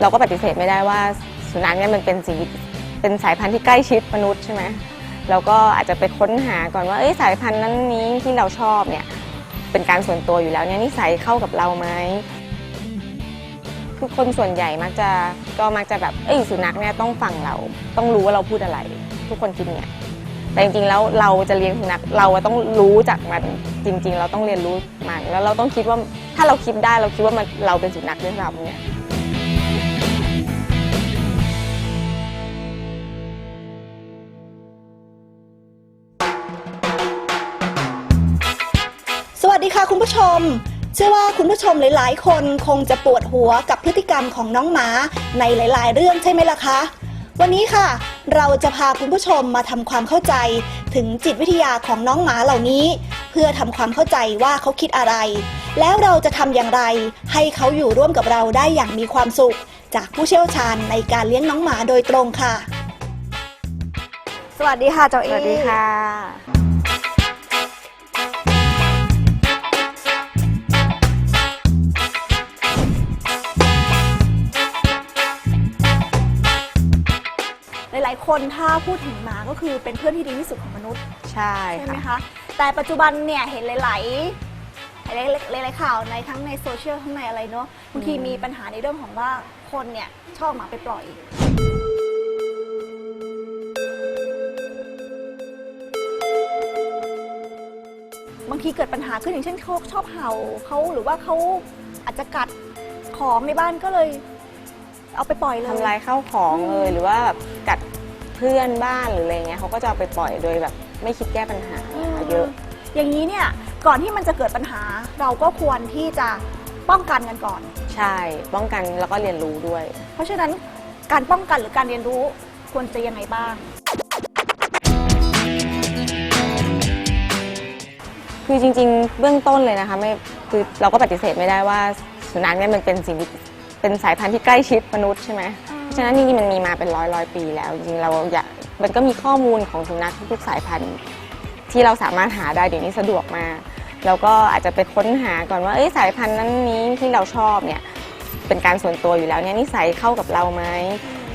เราก็ปฏิเสธไม่ได้ว่าสุนัขเนี่ยมันเป็นสิ่งเป็นสายพันธุ์ที่ใกล้ชิดมนุษย์ใช่ไหมเราก็อาจจะไปค้นหาก่อนว่าเอ้ยสายพันธุ์นั้นนี้ที่เราชอบเนี่ยเป็นการส่วนตัวอยู่แล้วเนี่ยนิสัยเข้ากับเราไหมคือคนส่วนใหญ่มักจะก็มักจะแบบเอ้ยสุนัขเนี่ยต้องฟังเรา ต้องรู้ว่าเราพูดอะไร ทุกคนคิดเนี่ยแต่จริงๆแล้วเราจะเลี้ยงสุนัขเราต้องรู้จักมันจริง ๆ เราต้องเรียนรู้มันแล้วเราต้องคิดว่าถ้าเราคิดได้เราคิดว่ามันเราเป็นสุนัขด้วยซ้ำเนี่ย ผู้ชม เชื่อว่าคุณผู้ชมหลาย ๆ คนคงจะปวดหัวกับพฤติกรรมของน้องหมาในหลาย ๆ เรื่องใช่ไหมล่ะคะ วันนี้ค่ะ เราจะพาคุณผู้ชมมาทำความเข้าใจ ถึงจิตวิทยาของน้องหมาเหล่านี้ เพื่อทำความเข้าใจว่าเขาคิดอะไร แล้วเราจะทำอย่างไร ให้เขาอยู่ร่วมกับเราได้อย่างมีความสุข จากผู้เชี่ยวชาญในการเลี้ยงน้องหมาโดยตรงค่ะ สวัสดีค่ะเจ้าสเอวัสดีค่ะ คนถ้าพูดถึงหมาก็คือเป็นเพื่อนที่ดีที่สุดของมนุษย์ใช่ใช่ไหมค่ะคะแต่ปัจจุบันเนี่ยเห็นหลายๆหลายๆหลายๆข่าวในทั้งในโซเชียลทั้งในอะไรเนาะบางทีมีปัญหาในเรื่องของว่าคนเนี่ยชอบหมาไปปล่อยบางทีเกิดปัญหาขึ้นอย่างเช่นเขาชอบเห่าเขาหรือว่าเขาอาจจะกัดของในบ้านก็เลย เอาไปปล่อยเลยทำลายข้าวของเลยหรือว่าแบบกัดเพื่อนบ้านหรืออะไรเงี้ยเขาก็จะเอาไปปล่อยโดยแบบไม่คิดแก้ปัญหาเยอะ อย่างนี้เนี่ยก่อนที่มันจะเกิดปัญหาเราก็ควรที่จะป้องกันกันก่อน ใช่ป้องกันแล้วก็เรียนรู้ด้วย เพราะฉะนั้นการป้องกันหรือการเรียนรู้ควรจะยังไงบ้าง คือจริง ๆ เบื้องต้นเลยนะคะไม่คือเราก็ปฏิเสธไม่ได้ว่าสุนัขเนี่ยมันเป็นสิ่งที่เป็นสายพันธุ์ที่ใกล้ชิดมนุษย์ใช่ไหมเพ ราะฉะนั้นจริงๆมันมีมาเป็นร้อยร้อยปีแล้วจริงๆเราอยากมันก็มีข้อมูลของสุนัขทุกๆสายพันธุ์ ที่เราสามารถหาได้เดี๋ยวนี้สะดวกมากแล้วก็อาจจะไปค้นหาก่อนว่าเอ้ยสายพันธุ์นั้นนี้ที่เราชอบเนี่ยเป็นการส่วนตัวอยู่แล้วเนี่ยนิสัยเข้ากับเราไหม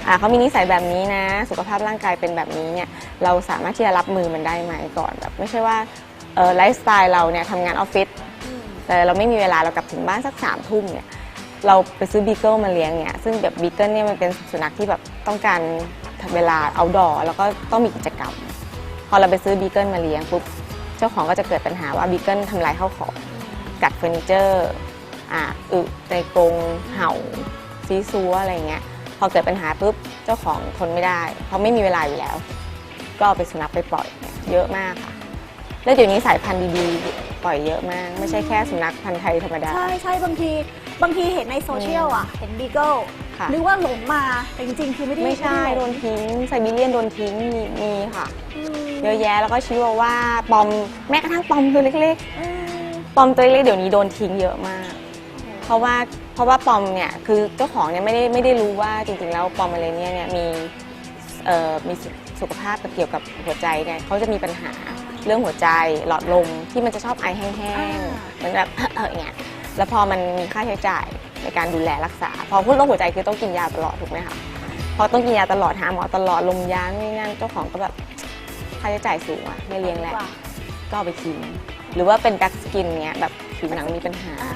อ่าเขามีนิสัยแบบนี้นะ สุขภาพร่างกายเป็นแบบนี้เนี่ยเราสามารถที่จะรับมือมันได้ไหมก่อนแบบไม่ใช่ว่าเออไลฟ์สไตล์เราเนี่ยทำงานออฟฟิศแต่เราไม่มีเวลาเรากลับถึงบ้านสักสามทุ่มเนี่ย เราไปซื้อบีเกิลมาเลี้ยงเนี่ยซึ่งแบบบีเกิลเนี่ยมันเป็นสุนัขที่แบบต้องการเวลาเอาดอแล้วก็ต้องมีกิจกรรม พอเราไปซื้อบีเกิลมาเลี้ยงปุ๊บเจ้าของก็จะเกิดปัญหาว่าบีเกิลทำลายข้าวของกัดเฟอร์นิเจอร์อ่าอึในกรงเห่าซีซัวอะไรเงี้ยพอเกิดปัญหาปุ๊บเจ้าของทนไม่ได้เพราะไม่มีเวลาอยู่แล้ว ก็เอาไปสุนัขไปปล่อยเยเยอะมากค่ะแล้วเดี๋ยวนี้สายพันธุ์ดีๆ ปล่อยเยอะมาก ไม่ใช่แค่สุนัขพันธุ์ไทยธรรมดา ใช่ใช่บางที บางทีเห็นในโซเชียลอะ เห็นบีเกิลค่ะ นึกว่าหลงมาแต่จริงๆ คือไม่ได้ไม่ใช่ด้หโดลงนทิ้งไซบีเรียนโดนทิ้งมีมีค่ะ อืมเยอะแยะแล้วก็ชิวาว่าปอมแม้กระทั่งปอมตัวเล็กๆอืมปอมตัวเล็กๆเดี๋ยวนี้โดนทิ้งเยอะมาก เพราะว่าเพราะว่าปอมเนี่ยคือเจ้าของเนี่ยไม่ได้ไม่ได้รู้ว่าจริงๆแล้วปอมอะไรเนี่ยเนี่ยมีเอ่อมีสุสุขภาพเกี่ยวกับหัวใจเนี่ยเขาจะมีปัญหาเรื่องหัวใจหลอดลมที่มันจะชอบไอแห้งๆเหมือนแบบ เออเนี่ย แล้วพอมันมีค่าใช้จ่ายในการดูแลรักษา พอพูดโรคหัวใจคือต้องกินยาตลอดถูกไหมคะพอต้องกินยาตลอดหาหมอตลอดลมยางนี่นั่นเจ้าของก็แบบค่าใช้จ่ายสูงอะไม่เลี้ยงแล้วก็เอาไปทิ้งหรือว่าเป็นแบ็กสกินเนี้ยแบบผิวหนังมีปัญหาอ่า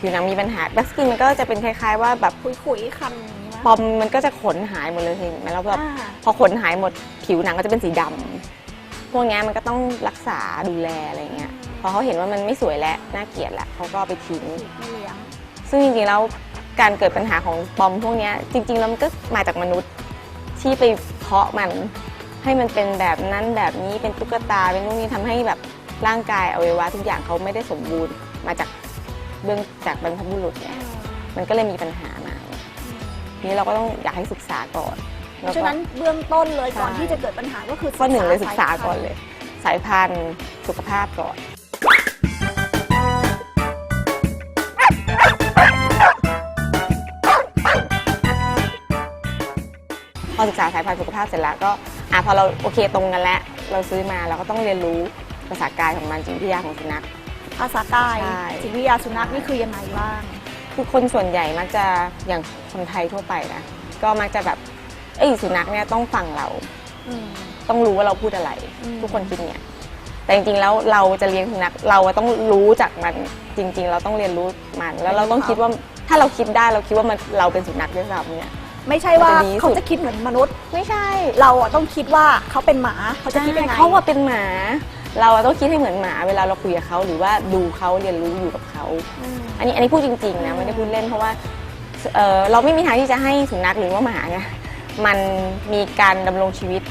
ผิวหนังมีปัญหาแบ็กสกินมันก็จะเป็นคล้าย ๆ ว่าแบบขุยๆคันอย่างนี้มั้ยปอมมันก็จะขนหายหมดเลยเห็นไหมแล้วแบบอ่าพอขนหายหมดผิวหนังก็จะเป็นสีดำพวกเนี้ยมันก็ต้องรักษาดูแลอะไรเงี้ย พอเขาเห็นว่ามันไม่สวยแล้วน่าเกลียดแล้วเขาก็เอาไปทิ้งไม่เลี้ยงซึ่งจริงๆแล้วการเกิดปัญหาของปอมพวกเนี้ยจริงๆแล้วมันก็มาจากมนุษย์ที่ไปเพาะมันให้มันเป็นแบบนั้นแบบนี้เป็นตุ๊กตาเป็นนู่นนี่ทำให้แบบร่างกายอวัยวะทุกอย่างเขาไม่ได้สมบูรณ์ มาจากเบื้องจากบรรพบุรุษเนี่ยมันก็เลยมีปัญหามานี่เราก็ต้องอยากให้ศึกษาก่อนเพราะฉะนั้นเบื้องต้นเลยก่อนใช่ ที่จะเกิดปัญหาก็คือข้อหนึ่งเลยศึกษาสยพันธุ์ก่อนเลย สายพันธุ์สุขภาพก่อน อศึกษาสายพันธุ์สุขภาพเสร็จแล้วก็อะพอเราโอเคตรงกันแล้วเราซื้อมาเราก็ต้องเรียนรู้ภาษากายของมันจิตวิทยาของสุนัข ภาษากายใช่ จิตวิทยาสุนัขนี่คือยังไงบ้าง คือคนส่วนใหญ่มักจะอย่างคนไทยทั่วไปนะก็มักจะแบบเอ้ยสุนัขเนี่ยต้องฟังเราต้องรู้ว่าเราพูดอะไร อืม ทุกคนคิดเนี่ย แต่จริงๆแล้วเราจะเลี้ยงสุนัขเราต้องรู้จักมันจริง ๆ เราต้องเรียนรู้มัน แล้วเราต้องคิดว่าถ้าเราคิดได้เราคิดว่ามันเราเป็นสุนัขด้วยซ้ำเนี่ย ไม่ใช่ว่ามันจะดีที่สุด เขาจะคิดเหมือนมนุษย์ ไม่ใช่เราอะต้องคิดว่าเขาเป็นหมาเขาจะคิดยังไงเขาว่าเป็นหมา เราอะต้องคิดให้เหมือนหมาเวลาเราคุยกับเขาหรือว่าดูเขาเรียนรู้อยู่กับเขา อืม อันนี้อันนี้พูดจริงๆนะไม่ได้พูดเล่นเพราะว่าเอ่อเราไม่มีทางที่จะให้สุนัขหรือว่าหมาเนี่ยมันมีการดำรงชีวิต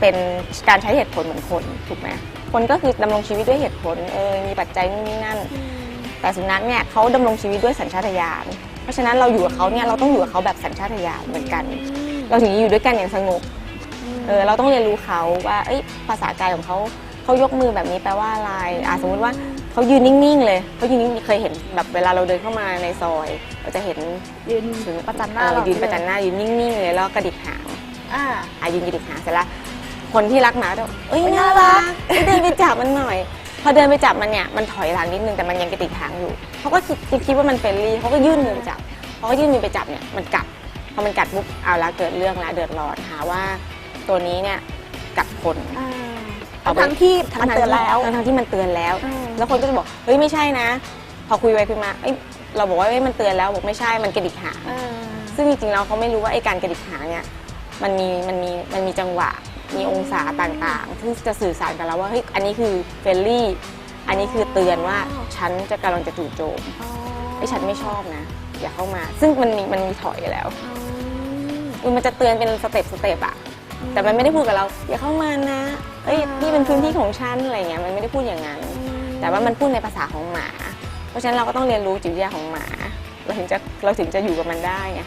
เป็นการใช้เหตุผลเหมือนคนถูกไหมคนก็คือดำรงชีวิตด้วยเหตุผลเออมีปัจจัยนู่นนี่นั่น แต่สุนัขเนี่ยเขาดำรงชีวิตด้วยสัญชาตญาณเพ ราะฉะนั้นเราอยู่กับเขาเนี่ยเราต้องอยู่กับเขาแบบสัญชาตญาณเหมือนกัน เราถึงจะอยู่ด้วยกันอย่างสงบเออเราต้องเรียนรู้เขาว่าเอ้ยภาษากายของเขาเขายกมือแบบนี้แปลว่าอะไรอะสมมติว่าเขายืนนิ่งๆ เลยเขายืนนิ่งๆเคยเห็นแบบเวลาเราเดินเข้ามาในซอย เราจะเห็นยืนถึงประจันหน้าเออเรายืนประจันหน้ายืนนิ่งๆเลยแล้วกระดิกหางอ่าอะยืนกระดิกหางเสร็จแล้วคนที่รักหมาก็จะเอ้ยเอ้ยน่าน่ารัรักกเอ้ยเดินไปจับมันหน่อย พอเดินไปจับมันเนี่ยมันถอยหลังนิดนึงแต่มันยังกระดิกหางอยู่เขาก็คิดคิดว่ามันเฟรนลี่เขาก็ยื่นมือไปจับพอเขายื่นมือไปจับเนี่ยมันกัดพอมันกัดปุ๊บเอาละเกิดเรื่องละเดือดร้อนหาว่าตัวนี้เนี่ยกัดคนอ่าเอาไปทั้งที่มันเตือนแล้วทั้งๆที่มันเตือนแล้วอืมแล้วคนก็จะบอกเฮ้ยไม่ใช่นะ พอคุยไปคุยมาเอ้ยเราบอกว่าเอ้ยมันเตือนแล้วบอกไม่ใช่มันกระดิกหางอ่าซึ่งจริงๆแล้วเขาไม่รู้ว่าไอ้การกระดิกหางเนี่ยมันมีมันมีมันมีจังหวะ มีองศาต่างๆที่จะสื่อสารกับเราว่าเฮ้ยอันนี้คือเฟรนลี่ อันนี้คือเตือนว่าฉันจะกำลังจะจู่โจมอ๋อไอ้ฉันไม่ชอบนะ อย่าเข้ามา ซึ่งมันมีมันมีถอยแล้วอืมคือมันจะเตือนเป็นสเต็ปสเต็ปอะแต่มันไม่ได้พูดกับเรา อย่าเข้ามานะเอ้ยนี่เป็นพื้นที่ของฉันอะไรเงี้ยมันไม่ได้พูดอย่างนั้น แต่ว่ามันพูดในภาษาของหมา เพราะฉะนั้นเราก็ต้องเรียนรู้จิตวิทยาของหมา เราถึงจะเราถึงจะอยู่กับมันได้ไง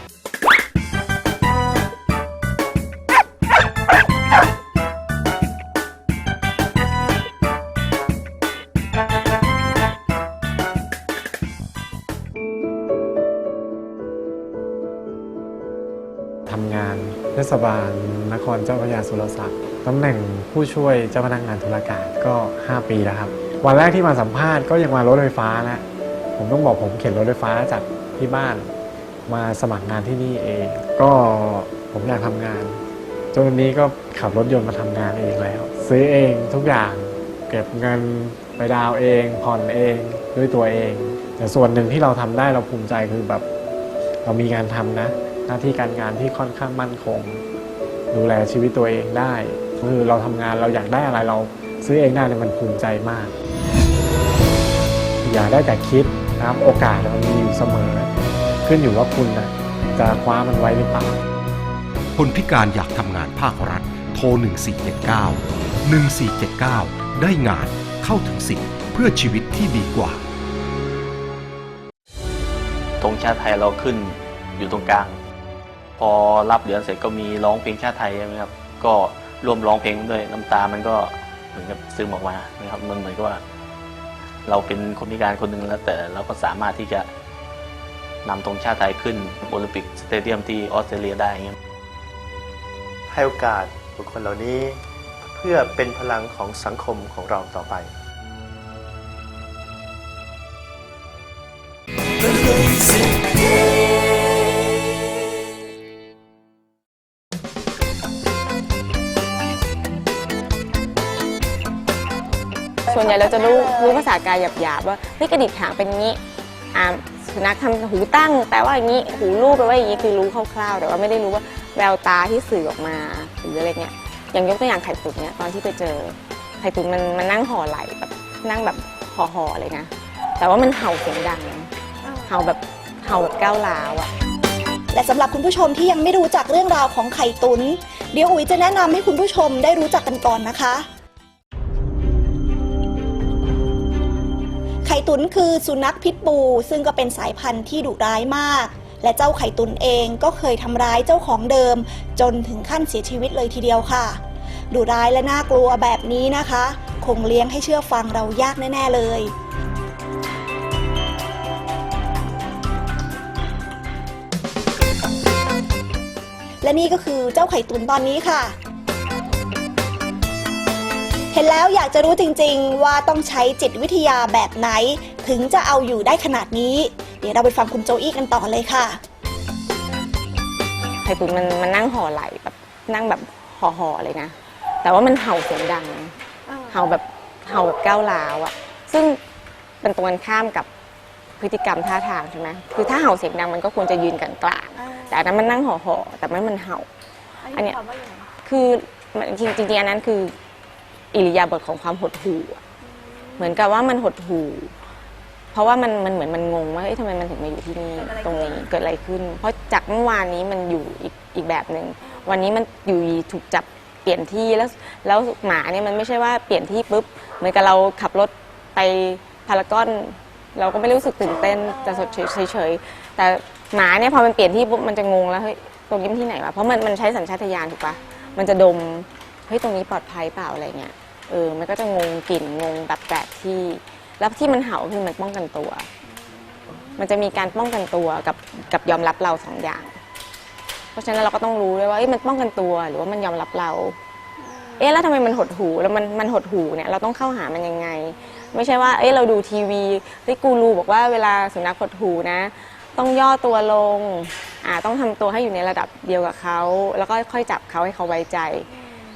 ทำงานเทศบาลนครเจ้าพระยาสุรศักดิ์ตำแหน่งผู้ช่วยเจ้าพนักงานธุรการก็ 5 ปีแล้วครับ วันแรกที่มาสัมภาษณ์ก็ยังมารถไฟฟ้านะ ผมต้องบอกผมเข็นรถไฟฟ้าจากที่บ้าน มาสมัครงานที่นี่เอง ก็ผมอยากทำงานจนวันนี้ก็ขับรถยนต์มาทำงานเองแล้ว ซื้อเองทุกอย่างเก็บเงินไปดาวเองผ่อนเองด้วยตัวเอง แต่ส่วนหนึ่งที่เราทำได้เราภูมิใจคือแบบ เรามีงานทำนะ หน้าที่การงานที่ค่อนข้างมั่นคง ดูแลชีวิตตัวเองได้ คือเราทำงานเราอยากได้อะไรเราซื้อเองได้เนี่ยมันภูมิใจมาก อย่าได้แต่คิดนะครับโอกาสมันมีอยู่เสมอ ขึ้นอยู่ว่าคุณนะจะคว้ามันไว้หรือเปล่าคนพิการอยากทำงานภาครัฐ โทร 1479 1479 ได้งานเข้าถึงสิทธิ์เพื่อชีวิตที่ดีกว่าธงชาติไทยเราขึ้นอยู่ตรงกลาง พอรับเหรียญเสร็จก็มีร้องเพลงชาติไทยใช่ไหมครับ ก็ร่วมร้องเพลงด้วยน้ำตามันก็เหมือนกับซึมออกมานะครับ มันเหมือนกับว่า เราเป็นคนพิการคนหนึ่งแล้ว แต่เราก็สามารถที่จะนำธงชาติไทยขึ้นโอลิมปิกสเตเดียมที่ออสเตรเลียได้อย่างเงี้ยให้โอกาสบุคคลเหล่านี้เพื่อเป็นพลังของสังคมของเราต่อไป ส่วนใหญ่เราจะรู้รู้ภาษากายหยาบๆว่าเฮ้ยกระดิกหางเป็นอย่างนี้อ่าสุนัขทำหูตั้งแปลว่าอย่างนี้หูรูปแปลว่าอย่างนี้คือรู้คร่าวๆ แต่ว่าไม่ได้รู้ว่าแววตาที่สื่อออกมาหรืออะไรเงี้ยอย่างยกตัวอย่างไข่ตุ๋นเนี่ยตอนที่ไปเจอไข่ตุ๋นมันมันนั่งห่อไหลแบบนั่งแบบห่อๆเลยนะ แต่ว่ามันเห่าเสียงดังเห่าแบบเห่าแบบก้าวร้าวอะและสำหรับคุณผู้ชมที่ยังไม่รู้จักเรื่องราวของไข่ตุน เดี๋ยวอุ๋ยจะแนะนำให้คุณผู้ชมได้รู้จักกันก่อนนะคะ ไข่ตุนคือสุนัขพิษบูซึ่งก็เป็นสายพันธุ์ที่ดุร้ายมาก และเจ้าไข่ตุนเองก็เคยทำร้ายเจ้าของเดิม จนถึงขั้นเสียชีวิตเลยทีเดียวค่ะดุร้ายและน่ากลัวแบบนี้นะคะ คงเลี้ยงให้เชื่อฟังเรายากแน่ ๆ เลย และนี่ก็คือเจ้าไข่ตุนตอนนี้ค่ะ เห็นแล้วอยากจะรู้จริงๆ ว่าต้องใช้จิตวิทยาแบบไหน ถึงจะเอาอยู่ได้ขนาดนี้ดี๋ยวเราไปฟังคุณโจอี้กันต่อเลยค่ะไข่ตุ๋นมันมันนั่งห่อไหลแบบนั่งแบบห่อห่อๆเลยนะ แต่ว่ามันเห่าเสียงดัง เห่าแบบเห่าแบบก้าวร้าวอะซึ่งเป็นตรงกันข้ามกับพฤติกรรมท่าทางใช่ไหมคือถ้าเห่าเสียงดังมันก็ควรจะยืนกันกลางๆแต่อันนั้นมันนั่งห่อห่อๆแต่ไม่มันเห่า อันเนี้ยคือมันจริงจริงๆอันนั้นคือ อิริยาบถของความหดหู่อะเหมือนกับว่ามันหดหู่ เพราะว่ามันมันเหมือนมันงงว่าเอ้ยทำไมมันถึงมาอยู่ที่นี่ตรงนี้เกิดอะไรขึ้น เพราะจากเมื่อวานนี้มันอยู่อีกอีกแบบหนึ่งวันนี้มันอยู่ดีถูกจับเปลี่ยนที่แล้วแล้วหมาเนี่ยมันไม่ใช่ว่าเปลี่ยนที่ปุ๊บเหมือนกับเราขับรถไปพารากอน เราก็ไม่รู้สึกตื่นเต้นแต่สดเฉยๆแต่หมาเนี่ยพอมันเปลี่ยนที่ปุ๊บมันจะงงแล้วเฮ้ยตรงนี้มันที่ไหนวะเพราะมันมันใช้สัญชาตญาณถูกปะมันจะดมเฮ้ยตรงนี้ปลอดภัยเปล่าอะไรเงี้ย เออ มันก็จะงงกลิ่นงงแบบแปลกที่ แล้วที่มันเห่าคือมันป้องกันตัว มันจะมีการป้องกันตัวกับกับยอมรับเราสองอย่าง เพราะฉะนั้นเราก็ต้องรู้ด้วยว่าเอ้ยมันป้องกันตัวหรือว่ามันยอมรับเรา เอ๊ะแล้วทำไมมันหดหูแล้วมันมันหดหูเนี่ยเราต้องเข้าหามันยังไง ไม่ใช่ว่า เอ้ยเราดูทีวีเฮ้ยกูรูบอกว่าเวลาสุนัขหดหูนะ ต้องย่อตัวลงอ่าต้องทำตัวให้อยู่ในระดับเดียวกับเขาแล้วก็ค่อยจับเขาให้เขาไว้ใจ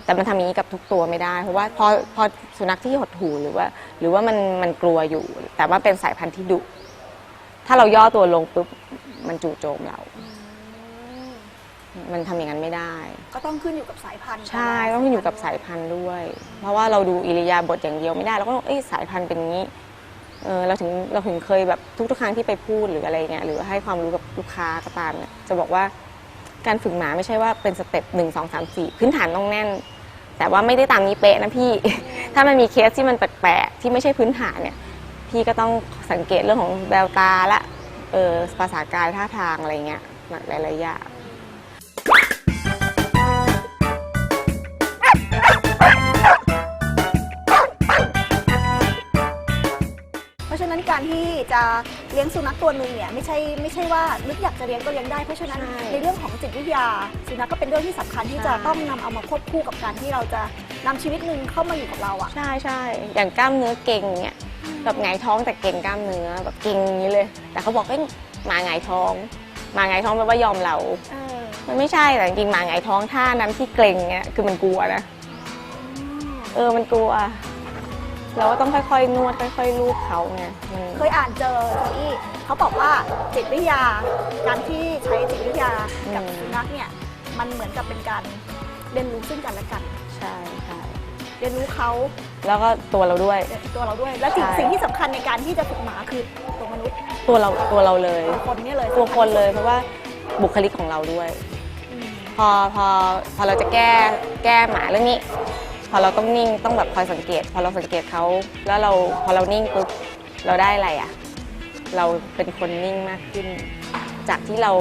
แต่มันทำอย่างนี้กับทุกตัวไม่ได้ เพราะว่าพอพอสุนัขที่หดหูหรือว่า หรือว่ามันมันกลัวอยู่ แต่ว่าเป็นสายพันธุ์ที่ดุ ถ้าเราย่อตัวลงปุ๊บมันจู่โจมเรา มันทำอย่างนั้นไม่ได้ ก็ต้องขึ้นอยู่กับสายพันธุ์ใช่ต้องขึ้นอยู่กับสายพันธุ์ด้วย เพราะว่าเราดูอิริยาบถอย่างเดียวไม่ได้เราก็ต้องเอ้ยสายพันธุ์เป็นอย่างนี้เออเราถึงเราถึงเคยแบบทุกๆครั้งที่ไปพูดหรืออะไรเงี้ยหรือให้ความรู้กับลูกค้าก็ตามเนี่ยจะบอกว่าการฝึกหมาไม่ใช่ว่าเป็นสเต็ปหนึ่งสองสามสี่พื้นฐานต้องแน่น แต่ว่าไม่ได้ตามนี้เป๊ะนะพี่ ถ้ามันมีเคสที่มันแปลกๆที่ไม่ใช่พื้นฐานเนี่ย พี่ก็ต้องสังเกตเรื่องของแววตาละเออภาษากายท่าทางอะไรเงี้ยหลายๆอย่าง การที่จะเลี้ยงสุนัขตัวหนึ่งเนี่ยไม่ใช่ไม่ใช่ว่านึกอยากจะเลี้ยงก็เลี้ยงได้เพราะฉะนั้นใช่ในเรื่องของจิตวิทยา สุนัขก็เป็นเรื่องที่สำคัญที่จะใช่ต้องนำเอามาควบคู่กับการที่เราจะนำชีวิตหนึ่งเข้ามาอยู่กับเราอะ ใช่ใช่อย่างกล้ามเนื้อเก่งเนี่ยแบบหงายท้องแต่เก่งกล้ามเนื้อแบบเก่งอย่างนี้เลย แต่เขาบอกเอ้ยหมาหงายท้องหมาหงายท้องแปลว่ายอมเราเออมันไม่ใช่แต่จริงๆหมาหงายท้องท่านั้นที่เกร็งเนี่ยคือมันกลัวนะ เออมันกลัว เราก็ต้องค่อยๆนวดค่อยๆลูบเขาไงมันเคยอ่านเจอโจอี้เขาบอกว่าจิตวิทยา การที่ใช้จิตวิทยากับสุนัขเนี่ยมันเหมือนกับเป็นการเรียนรู้ซึ่งกันและกัน ใช่ใช่เรียนรู้เขาแล้วก็ตัวเราด้วยตัวเราด้วย และสิ่งใช่ สิ่งที่สำคัญในการที่จะฝึกหมาคือตัวมนุษย์ตัวเราตัวเราเลย ตัวคนเนี่ยเลยตัวคนเลยเพราะว่าบุคลิกของเราด้วย อืมพอพอพอเราจะแก้แก้หมาเรื่องนี้ พอเราต้องนิ่งต้องแบบคอยสังเกต พอเราสังเกตเขาแล้วเราพอเรานิ่งปุ๊บเราได้อะไรอะเราเป็นคนนิ่งมากขึ้น จากที่เรา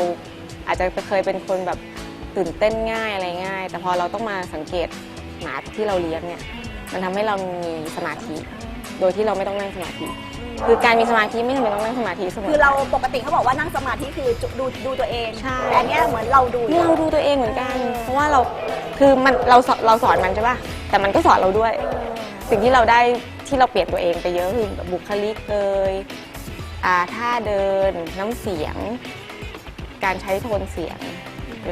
อาจจะเคยเป็นคนแบบตื่นเต้นง่ายอะไรง่าย แต่พอเราต้องมาสังเกตหมาที่เราเลี้ยงเนี่ยมันทำให้เรามีสมาธิ โดยที่เราไม่ต้องนั่งสมาธิ คือการมีสมาธิไม่จำเป็นต้องนั่งสมาธิเสมอคือเราปกติเขาบอกว่านั่งสมาธิคือจุดูดูตัวเองใช่แต่อันเนี้ยเหมือนเราดูเราดูตัวเองเหมือนกัน เพราะว่าเราคือมันเราสอนเราสอนมันใช่ป่ะ แต่มันก็สอนเราด้วย สิ่งที่เราได้ที่เราเปลี่ยนตัวเองไปเยอะคือบุคลิกเลยอาท่าเดิน น้ำเสียง การใช้โทนเสียง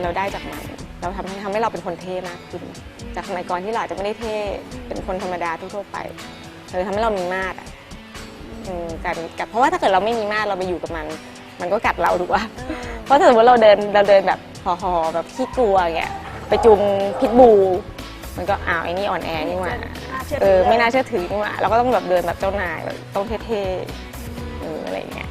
เราได้จากมันเราทำให้ทำให้เราเป็นคนเท่มากขึ้น จากสมัยก่อนที่เราอาจจะไม่ได้เท่เป็นคนธรรมดาทั่วๆไปเลยทำให้เรามีมาตรอะการกัดเพราะว่าถ้าเกิดเราไม่มีมาตรเราไปอยู่กับมัน มันก็กัดเราถูกป่ะเพราะถ้าสมมติเราเดินเราเดินแบบห่อๆแบบขี้กลัวเงี้ยไปจุงพิทบู มันก็อ้าวไอ้นี่อ่อนแอนี่หว่าน่าเชื่อเอถืออไม่น่าเชื่อถือนี่หว่าเราก็ต้องแบบเดินแบบเจ้านายแบบต้องเท่ๆเอออะไรอย่างเงี้ย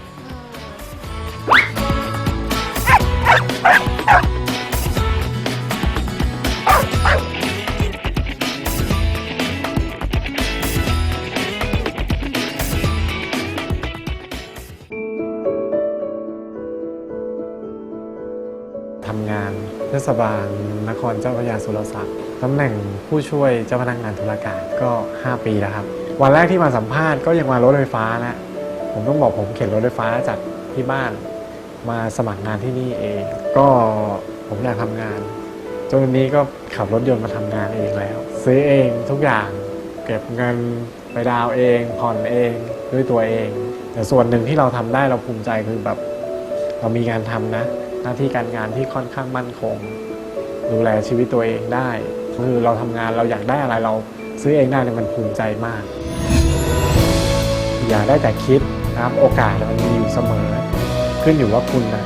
ศบาลนครเจ้าพระยาสุรศักดิ์ตำแหน่งผู้ช่วยเจ้าพนักงานธุรการก็ 5 ปีแล้วครับ วันแรกที่มาสัมภาษณ์ก็ยังมารถไฟฟ้านะผมต้องบอกผมเข็นรถไฟฟ้าจากที่บ้าน มาสมัครงานที่นี่เอง ก็ผมอยากทำงานจนวันนี้ก็ขับรถยนต์มาทำงานเองแล้ว ซื้อเองทุกอย่างเก็บเงินไปดาวเองผ่อนเองด้วยตัวเอง แต่ส่วนหนึ่งที่เราทำได้เราภูมิใจคือแบบ เรามีงานทำนะ หน้าที่การงานที่ค่อนข้างมั่นคง ดูแลชีวิตตัวเองได้ คือเราทำงานเราอยากได้อะไรเราซื้อเองได้เนี่ยมันภูมิใจมาก อย่าได้แต่คิดนะครับโอกาสมันมีอยู่เสมอ ขึ้นอยู่ว่าคุณนะ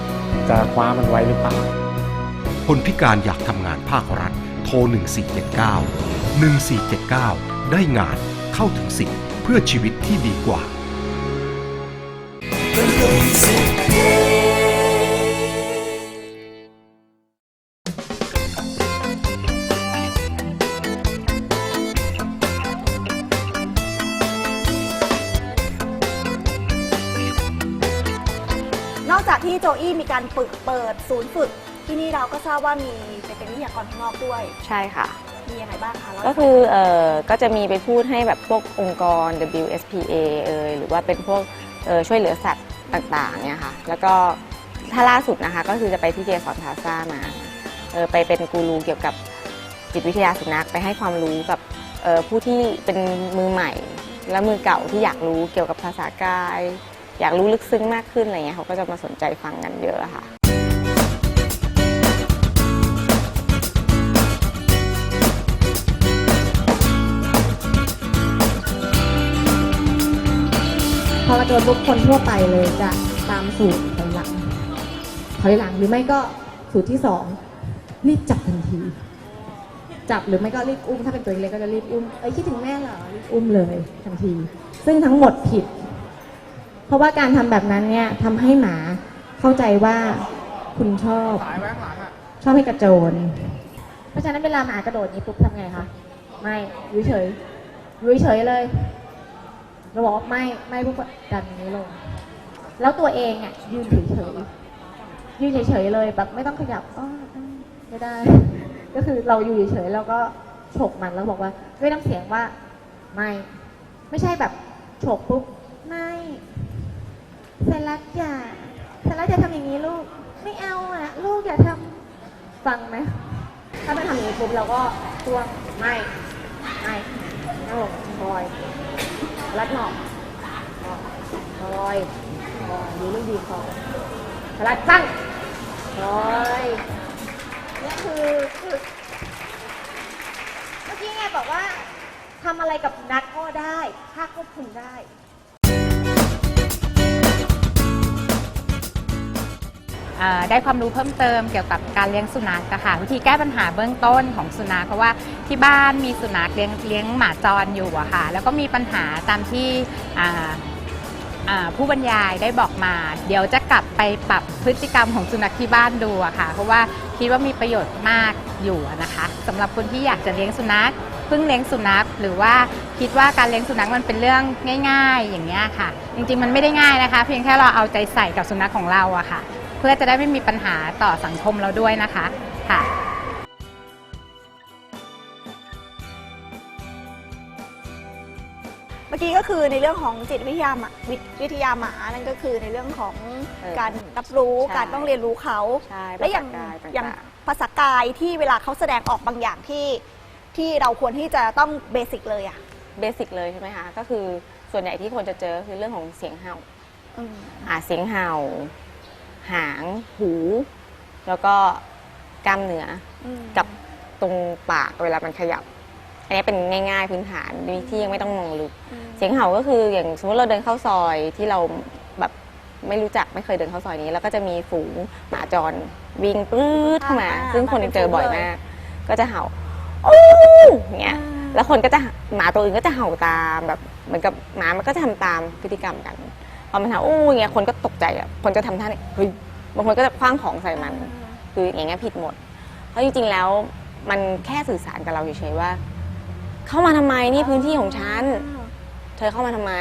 จะคว้ามันไว้หรือเปล่าคนพิการอยากทำงานภาครัฐ โทร 1479 1479 ได้งานเข้าถึงสิทธิ์เพื่อชีวิตที่ดีกว่า จากที่โจอี้มีการฝึกเปิดศูนย์ฝึก ที่นี่เราก็ทราบว่ามีไปเป็นวิทยากรข้างนอกด้วย ใช่ค่ะ มียังไงบ้างคะเล่าให้ก็คือเอ่อก็จะมีไปพูดให้แบบพวกองค์กร WSPA เอยหรือว่าเป็นพวกเอ่อช่วยเหลือสัตว์ต่างๆเนี่ยค่ะ แล้วก็ถ้าล่าสุดนะคะก็คือจะไปที่เจสอนพาซ่ามาเออไปเป็นกูรูเกี่ยวกับจิตวิทยาสุนัขไปให้ความรู้กับเอ่อผู้ที่เป็นมือใหม่ และมือเก่าที่อยากรู้เกี่ยวกับภาษากาย อยากรู้ลึกซึ้งมากขึ้นอะไรเงี้ยเขาก็จะมาสนใจฟังกันเยอะค่ะพอมาโดนปุ๊บคนทั่วไปเลยจะตามสูตรถอยหลังถอยหลังหรือไม่ก็สูตรที่สองรีบจับทันที จับหรือไม่ก็รีบอุ้มถ้าเป็นตัวเล็กก็จะรีบอุ้มเอ้ยคิดถึงแม่เหรอรีบอุ้มเลยทันที ซึ่งทั้งหมดผิด เพราะว่าการทำแบบนั้นเนี่ยทำให้หมาเข้าใจว่าคุณชอบชอบให้กระโจน เพราะฉะนั้นเวลาหมากระโดดนี้ปุ๊บทำไงคะ ไม่อยุยเฉยอยุยเฉยเลย เราบอกว่าไม่ ไม่ปุ๊บก็ดันอย่างนี้ลง แล้วตัวเองอะยืนเฉยๆยืนเฉยๆเลยแบบไม่ต้องขยับอ้ออ้อไม่ได้ ก็คือเราอยู่เฉยๆแล้วก็ฉกมันแล้วบอกว่า ด้วยน้ำเสียงว่า ไม่ ไม่ใช่แบบฉกปุ๊บ ไม่ เซรัตอย่าเซรัตอย่าทำอย่างนี้ลูก ไม่เอาอะ ลูกอย่าทำฟังไหม ถ้ามันทำอย่างนี้ปุ๊บเราก็ตวงไม่ไม่โอ้คอยรัดหนอกคอยคอยดูลูกดีคอยรัดตั้งคอยนี่คือคือเมื่อกี้ไงบอกว่าทำอะไรกับนักก็ได้ ถ้าควบคุมได้ ได้ความรู้เพิ่มเติมเกี่ยวกับการเลี้ยงสุนัขอะค่ะวิธีแก้ปัญหาเบื้องต้นของสุนัขเพราะว่าที่บ้านมีสุนัขเลี้ยงเลี้ยงหมาจรอยู่อะค่ะแล้วก็มีปัญหาตามที่ผู้บรรยายได้บอกมา เดี๋ยวจะกลับไปปรับพฤติกรรมของสุนัขที่บ้านดูอะค่ะ เพราะว่าคิดว่ามีประโยชน์มากอยู่นะคะสำหรับคนที่อยากจะเลี้ยงสุนัขเพิ่งเลี้ยงสุนัขหรือว่าคิดว่าการเลี้ยงสุนัขมันเป็นเรื่องง่าย ๆ อย่างเงี้ค่ะ จริงๆมันไม่ได้ง่ายนะคะ เพียงแค่เราเอาใจใส่กับสุนัขของเราอะค่ะ เพื่อจะได้ไม่มีปัญหาต่อสังคมเราด้วยนะคะค่ะเมื่อกี้ก็คือในเรื่องของจิตวิทยาหมาวิวิทยาหมานั่นก็คือในเรื่องของเออการรับรู้ใช่การต้องเรียนรู้เขาใช่และอย่างภาษากายต่างๆ อย่างภาษากายที่เวลาเขาแสดงออกบางอย่างที่ที่เราควรที่จะต้องเบสิกเลยอะเบสิกเลยใช่ไหมคะ ก็คือส่วนใหญ่ที่คนจะเจอคือเรื่องของเสียงเห่าอืมอ่าเสียงเห่า หาง หู แล้วก็กล้ามเนื้ออืมกับตรงปากเวลามันขยับ อันนี้เป็นง่าย ๆ พื้นฐานที่ยังไม่ต้องมองลึก อืมเสียงเห่าก็คืออย่างสมมติเราเดินเข้าซอยที่เราแบบไม่รู้จักไม่เคยเดินเข้าซอยนี้ แล้วก็จะมีฝูงหมาจรวิ่งปื๊ดเข้ามา ซึ่งคนเจอบ่อยมาก ก็จะเห่าโอ้อย่างเงี้ย แล้วคนก็จะหมาตัวอื่นก็จะเห่าตามแบบเหมือนกับหมามันก็จะทำตามพฤติกรรมกัน พอมันเห่าอู้อย่างเงี้ยคนก็ตกใจอะคนก็ทำท่าเนี่ยเฮ้ยบางคนก็จะคว้างของใส่มัน คืออย่างเงี้ยผิดหมด เพราะจริงๆแล้วมันแค่สื่อสารกับเราเฉยๆว่า เข้ามาทำไมนี่พื้นที่ของฉัน เธอเข้ามาทำไม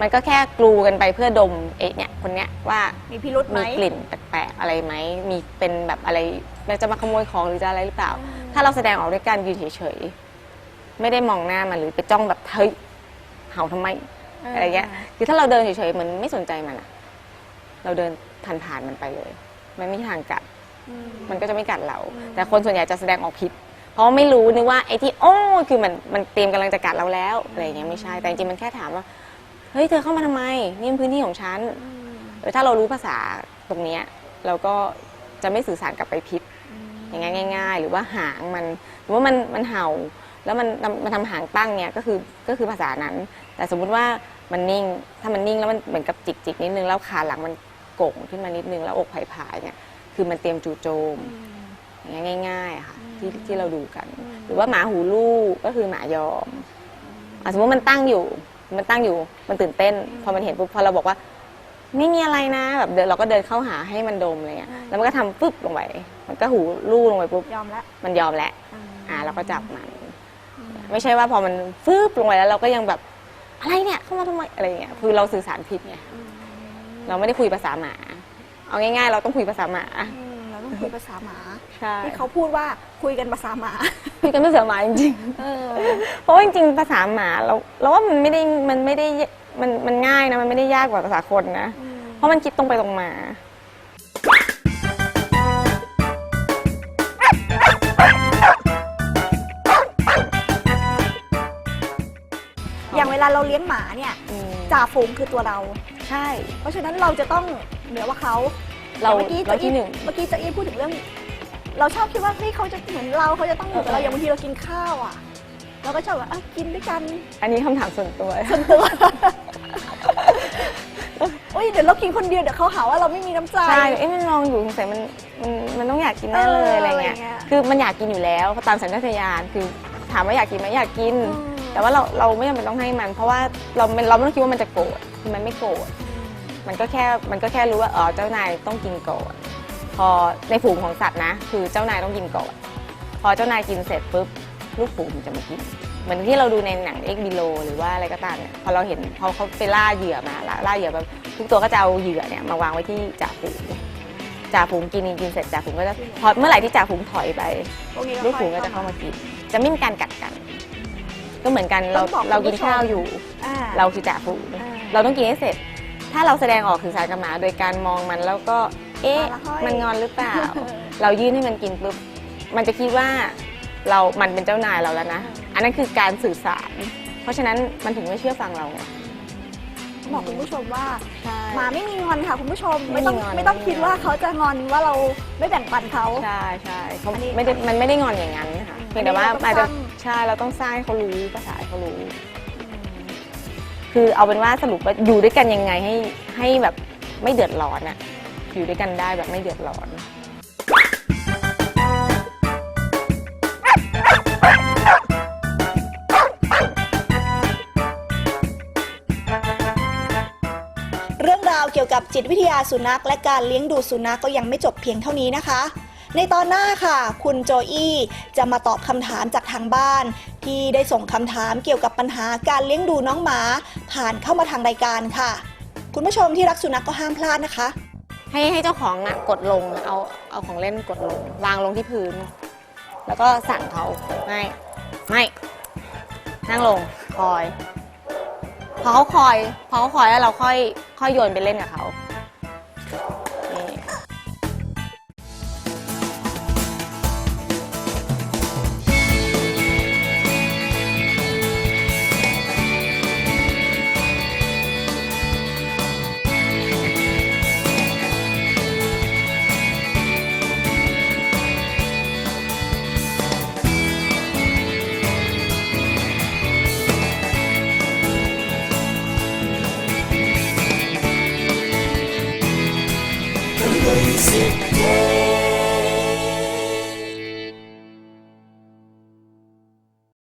มันก็แค่กลูกันไปเพื่อดมเอ๊ะเนี่ยคนเนี้ยว่ามีพิรุธไหม มีกลิ่นแปลกๆอะไรไหมมีเป็นแบบอะไรมันจะมาขโมยของหรือจะอะไรหรือเปล่า ถ้าเราแสดงออกด้วยการยืนเฉยๆไม่ได้มองหน้ามันหรือไปจ้องแบบเฮ้ยเห่าทำไม อะไรเงี้ยคือถ้าเราเดินเฉยๆเหมือนไม่สนใจมันอะเราเดินผ่านๆมันไปเลย มันไม่มีทางกัดอืมมันก็จะไม่กัดเรา แต่คนส่วนใหญ่จะแสดงออกผิด เพราะว่าไม่รู้นึกว่าไอ้ที่โอ้คือมันมันเตรียมกำลังจะกัดเราแล้วอะไรอย่างเงี้ยไม่ใช่แต่จริงๆมันแค่ถามว่าเฮ้ยเธอเข้ามาทำไมนี่มันพื้นที่ของฉันเออถ้าเรารู้ภาษาตรงเนี้ยเราก็จะไม่สื่อสารกลับไปพิษอย่างงี้ง่ายๆ หรือว่าหางมันหรือว่ามันมันเห่า แล้วมันมันทำหางตั้งเนี่ยก็คือก็คือภาษานั้น แต่สมมุติว่า มันนิ่ง ถ้ามันนิ่งแล้วมันเหมือนกับจิกจิกๆนิดนึงแล้วขาหลังมันโก่งขึ้นมานิดนึงแล้วอกผายผายๆเนี่ยคือมันเตรียมจู่โจมอย่างเงี้ยง่ายๆอะค่ะ ที่ที่เราดูกัน หรือว่าหมาหูลูกก็คือหมายอมอะสมมติมันตั้งอยู่ มันตั้งอยู่มันตื่นเต้น พอมันเห็นปุ๊บพอเราบอกว่า ไม่มีอะไรนะแบบเดินเราก็เดินเข้าหาให้มันดมอะไรเงี้ยแล้วมันก็ทำปึ๊บลงไปมันก็หูลู่ลงไปปุ๊บยอมแล้วมันยอมแล้วอ่าเราก็จับมัน ไม่ใช่ว่าพอมันฟืบลงไปแล้วเราก็ยังแบบ อะไรเนี่ยเข้ามาทำไมอะไรเงี้ยคือเราสื่อสารผิดไงเราไม่ได้คุยภาษาหมา เอาง่าย ๆ เราต้องคุยภาษาหมา อืมเราต้องคุยภาษาหมาใช่ ที่เขาพูดว่าคุยกันภาษาหมา คุยกันภาษาหมาจริงเออ ๆ เพราะว่าจริงๆภาษาหมาเราเราว่ามันไม่ได้มันไม่ได้มันมันง่ายนะมันไม่ได้ยากกว่าภาษาคนนะ เพราะมันคิดตรงไปตรงมา ลาเราเลี้ยงหมาเนี่ยอืมจ่าฝูงคือตัวเรา ใช่ เพราะฉะนั้นเราจะต้องเหนือกว่าเขาเราเมื่อกี้เราที่หนึ่ง เมื่อกี้จะอี้พูดถึงเรื่อง เราชอบคิดว่าเฮ้ยเขาจะเหมือนเราเขาจะต้องเหมือนกับเราอย่างบางทีเรากินข้าวอะเราก็ชอบว่าอะกินด้วยกันอันนี้คำถามส่วนตัวส่วนตัวโอ้ยเดี๋ยวเรากินคนเดียวเดี๋ยวเขาหาว่าเราไม่มีน้ำใจ ใช่เอ๊ะมันมองอยู่สงสัยมันมันมันต้องอยากกินแน่เลยเอออะไรอะไรเงี้ยเงี้ยคือมันอยากกินอยู่แล้วตามสัญชาตญาณคือถามว่าอยากกินไหมอยากกิน อืม แต่ว่าเราเราไม่จำเป็นต้องให้มัน เพราะว่าเราไม่เราไม่ต้องคิดว่ามันจะโกรธคือมันไม่โกรธมันก็แค่มันก็แค่รู้ว่าเออเจ้านายต้องกินก่อนพอในฝูงของสัตว์นะ คือเจ้านายต้องกินก่อนพอเจ้านายกินเสร็จปุ๊บลูกฝูงมันจะมากิน เหมือนที่เราดูในหนังเอ็กบิโลหรือว่าอะไรก็ตามเนี่ยพอเราเห็นพอเขาไปล่าเหยื่อมาล่าล่าเหยื่อแบบทุกตัวก็จะเอาเหยื่อเนี่ยมาวางไว้ที่จ่าฝูงจ่าฝูงกินกินเสร็จจ่าฝูงก็จะพอเมื่อไหร่ที่จ่าฝูงถอยไปพวกนี้ลูกฝูงก็จะเข้ามากิน จะไม่มีการกัดกัน ก็เหมือนกันเราต้องบอกเรากินคุณผู้ชม ข้าวอยู่ อ่า เราคือจ่าฝูงอ่าเราต้องกินให้เสร็จ ถ้าเราแสดงออกสื่อสารกับหมาโดยการมองมันแล้วก็ เอ๊ะตาละห้อยมันงอนหรือเปล่าเรายื่นให้มันกินปุ๊บ มันจะคิดว่าเรา มันเป็นเจ้านายเราแล้วนะ อันนั้นคือการสื่อสาร เพราะฉะนั้นมันถึงไม่เชื่อฟังเราไง บอกคุณผู้ชมว่าใช่หมาไม่มีงอนค่ะคุณผู้ชมไม่ไม่มีต้องงอน ไม่ต้องไม่มีคิดว่าเขาจะงอนว่าเราไม่แบ่งปันเขา ใช่ใช่เขาอันนี้ไม่ได้มันไม่ได้งอนอย่างนั้นนะคะอืมเพียงแต่ว่าอันนี้เราต้องอาจจะสร้าง ใช่เราต้องสร้างให้เขารู้ภาษาให้เขารู้ คือเอาเป็นว่าสรุปว่าอยู่ด้วยกันยังไงให้ให้แบบไม่เดือดร้อนอะอยู่ด้วยกันได้แบบไม่เดือดร้อน เรื่องราวเกี่ยวกับจิตวิทยาสุนัขและการเลี้ยงดูสุนัขก็ยังไม่จบเพียงเท่านี้นะคะ ในตอนหน้าค่ะ คุณโจอี้จะมาตอบคำถามจากทางบ้าน ที่ได้ส่งคำถามเกี่ยวกับปัญหาการเลี้ยงดูน้องหมา ผ่านเข้ามาทางรายการค่ะ คุณผู้ชมที่รักสุนัขก็ห้ามพลาดนะคะ ให้ให้เจ้าของอะกดลงเอาเอาของเล่นกดลง วางลงที่พื้น แล้วก็สั่งเขาไม่ไม่นั่งลงคอยพอเขาคอยพอเขาคอยแล้วเราค่อยค่อยโยนไปเล่นกับเขา